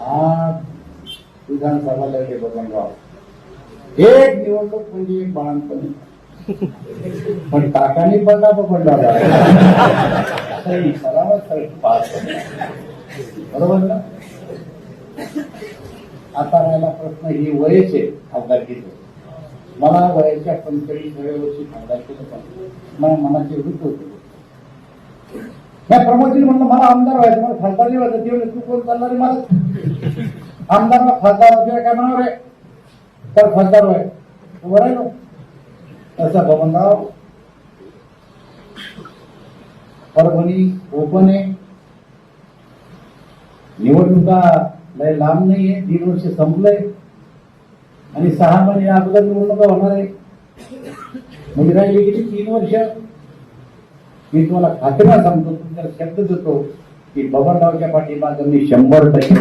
आज विधानसभा लढले बबनराव एक निवडणूक म्हणजे एक बाळणपणी पण काकाने पडला पकडला बरोबर ना? आता राहिला प्रश्न ही वयचे खासदारकीचे मला वयाच्या पंचवीस वर्षी खासदारकीचं पण मला मनाची वृत्त होती. या प्रमोदजी म्हणलं मला आमदार व्हायचं मला खासदार नाही व्हायचं ते तू कोण चालणार आहे मला आमदार ना खासदार वगैरे काय म्हणावं रे? तर खासदार व्हाय. बरं आहे ना. तसा बबनराव परभणी ओपन आहे. निवडणुका लय लांब नाहीये दीड वर्ष संपलंय. आणि सहा महिने अगोदर निवडणुका होणार आहे. म्हणजे राहिली किती? तीन वर्ष. मी तुम्हाला खात्रीला सांगतो तुमचा शब्द देतो की बबनरावच्या पाठीमागं मी शंभर टक्के